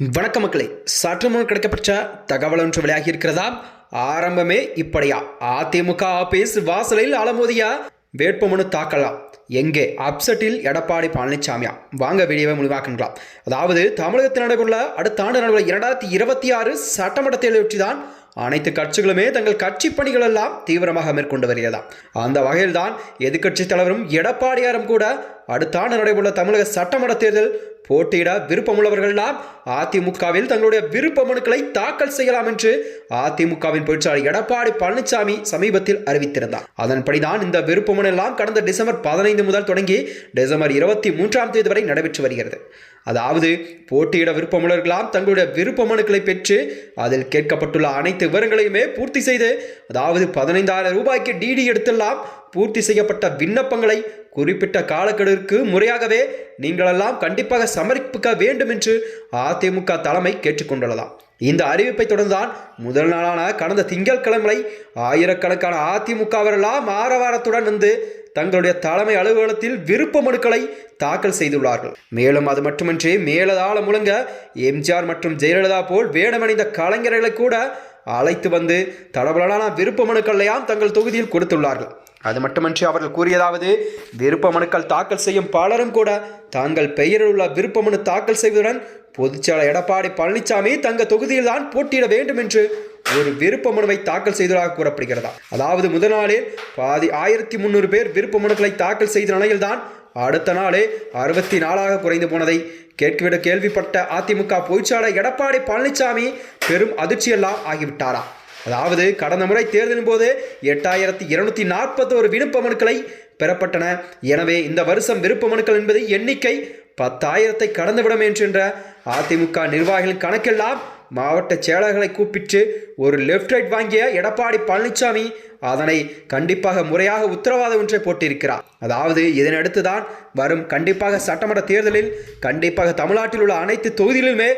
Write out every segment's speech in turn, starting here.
வணக்க மக்களே. சற்று முன் கிடைக்கப்பட்ட தகவல் ஒன்று வெளியாகி இருக்கிறதா ஆரம்பமே இப்படியா. அதிமுக ஆபீஸ் வாசலில் அலமோதியா. வேட்புமனு தாக்கலாம் எங்கே? அப்செட்டில் எடப்பாடி பழனிசாமியா வாங்க வீடியோவை முடிவாக்கலாம் அதாவது தமிழகத்தில் நடைபெறுள்ள அடுத்த ஆண்டு நடைபெற இரண்டாயிரத்தி இருபத்தி ஆறு சட்டமன்ற தேர்தலை ஒற்றிதான் அனைத்து கட்சிகளுமே தங்கள் கட்சி பணிகள் எல்லாம் தீவிரமாக மேற்கொண்டு வருகிறதா அந்த வகையில்தான் எதிர்க்கட்சி தலைவரும் எடப்பாடியாரும் கூட அடுத்த ஆண்டு நடைபெறுள்ள தமிழக சட்டமன்ற தேர்தல் போட்டியிட விருப்பமுள்ளவர்கள்லாம் அதிமுகவில் தங்களுடைய விருப்ப மனுக்களை தாக்கல் செய்யலாம் என்று அதிமுகவின் பொருட்சாளர் எடப்பாடி பழனிசாமி சமீபத்தில் அறிவித்திருந்தார். அதன்படிதான் இந்த விருப்ப மனு எல்லாம் கடந்த டிசம்பர் பதினைந்து முதல் தொடங்கி டிசம்பர் இருபத்தி மூன்றாம் தேதி வரை நடைபெற்று வருகிறது. அதாவது போட்டியிட விருப்பமுள்ளவர்களாம் தங்களுடைய விருப்ப மனுக்களை பெற்று அதில் கேட்கப்பட்டுள்ள அனைத்து விவரங்களையுமே பூர்த்தி செய்து அதாவது பதினைந்தாயிரம் ரூபாய்க்கு டிடி எடுத்தெல்லாம் பூர்த்தி செய்யப்பட்ட விண்ணப்பங்களை குறிப்பிட்ட காலக்கெடுவிற்கு முறையாகவே நீங்களெல்லாம் கண்டிப்பாக சமர்ப்பிக்க வேண்டும் என்று அதிமுக தலைமை கேட்டுக்கொண்டுள்ளதாம். இந்த அறிவிப்பை தொடர்ந்தான் முதல் நாளான கடந்த திங்கட்கிழமை ஆயிரக்கணக்கான அதிமுகவரெல்லாம் ஆரவாரத்துடன் வந்து தங்களுடைய தலைமை அலுவலகத்தில் விருப்ப மனுக்களை தாக்கல் செய்துள்ளார்கள். மேலும் அது மட்டுமின்றி மேலதாள முழங்க எம்ஜிஆர் மற்றும் ஜெயலலிதா போல் வேடமணிந்த கலைஞர்களை கூட அழைத்து வந்து தடபடலான விருப்ப மனுக்களையாம் தங்கள் தொகுதியில் கொடுத்துள்ளார்கள். அது மட்டுமன்றி அவர்கள் கூறியதாவது விருப்ப மனுக்கள் தாக்கல் செய்யும் பலரும் கூட தாங்கள் பெயரில் உள்ள விருப்ப மனு தாக்கல் செய்வதுடன் பொதுச்செயலர் எடப்பாடி பழனிசாமி தங்கள் தொகுதியில் தான் போட்டியிட வேண்டும் என்று ஒரு விருப்ப மனுவை தாக்கல் செய்ததாக கூறப்படுகிறதா? அதாவது முதல் நாளில் பாதி ஆயிரத்தி முந்நூறு பேர் விருப்ப மனுக்களை தாக்கல் செய்த நிலையில்தான் அடுத்த நாளே அறுபத்தி நாலாக குறைந்து போனதை கேட்கிவிட கேள்விப்பட்ட அதிமுக பொதுச்சாளர் எடப்பாடி பழனிசாமி பெரும் அதிர்ச்சியெல்லாம் ஆகிவிட்டாரா? அதாவது கடந்த முறை தேர்தலின் போது எட்டாயிரத்தி இருநூத்தி நாற்பத்தோரு விருப்ப மனுக்களை பெறப்பட்டன. எனவே இந்த வருஷம் விருப்ப மனுக்கள் என்பது எண்ணிக்கை பத்தாயிரத்தை கடந்துவிடும் என்ற அதிமுக நிர்வாகிகள் கணக்கெல்லாம் மாவட்ட செயலாளர்களை கூப்பிட்டு ஒரு லெஃப்ட் ரைட் வாங்கிய எடப்பாடி பழனிசாமி அதனை கண்டிப்பாக முறையாக உத்தரவாதம் ஒன்றை போட்டிருக்கிறார். அதாவது இதனடுத்து தான் வரும் கண்டிப்பாக சட்டமன்ற தேர்தலில் கண்டிப்பாக தமிழ்நாட்டில் உள்ள அனைத்து தொகுதிகளிலுமே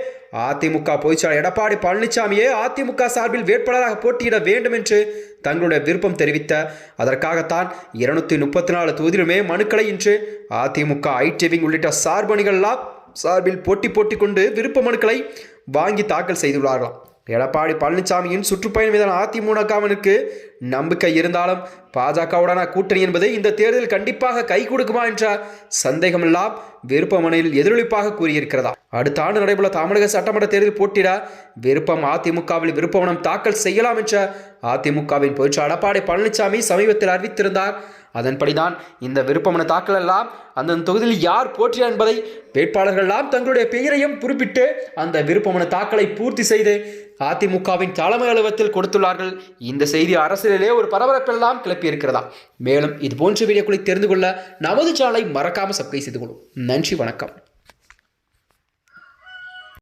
அதிமுக பொதுச்செயலர் எடப்பாடி பழனிசாமியே அதிமுக சார்பில் வேட்பாளராக போட்டியிட வேண்டும் என்று தங்களுடைய விருப்பம் தெரிவித்த அதற்காகத்தான் இருநூத்தி முப்பத்தி நாலு தொகுதியிலுமே மனுக்களை இன்று அதிமுக ஐடிவிங் உள்ளிட்ட சார்பணிகள்லாம் சார்பில் போட்டி போட்டி கொண்டு விருப்ப மனுக்களை வாங்கி தாக்கல் செய்துள்ளார்களாம். எடப்பாடி பழனிசாமியின் சுற்றுப்பயணம் மீதான அதிமுகவிற்கு நம்பிக்கை இருந்தாலும் பாஜகவுடான கூட்டணி என்பது இந்த தேர்தல் கண்டிப்பாக கை கொடுக்குமா என்ற சந்தேகமெல்லாம் விருப்பமனையில் எதிரொலிப்பாக கூறியிருக்கிறதா? அடுத்த ஆண்டு நடைபெற தமிழக சட்டமன்ற தேர்தல் போட்டியிட விருப்பம் அதிமுகவில் விருப்பமனம் தாக்கல் செய்யலாம் என்ற அதிமுகவின் பொதுச்சா எடப்பாடி பழனிசாமி சமீபத்தில் அறிவித்திருந்தார். அதன்படிதான் இந்த விருப்பமன தாக்கல் எல்லாம் அந்தந்த தொகுதியில் யார் போற்றியார் என்பதை வேட்பாளர்கள் எல்லாம் தங்களுடைய பெயரையும் குறிப்பிட்டு அந்த விருப்பமன தாக்கலை பூர்த்தி செய்து அதிமுகவின் தலைமை அலுவலகத்தில் கொடுத்துள்ளார்கள். இந்த செய்தி அரசு அரசியலிலே ஒரு பரபரப்பெல்லாம் கிளப்பி இருக்கிறதா மேலும் இது போன்ற வீடியோக்களை தெரிந்து கொள்ள நமது சேனலை மறக்காமல் சப்ஸ்கிரைப் செய்து கொள்ளும். நன்றி வணக்கம்.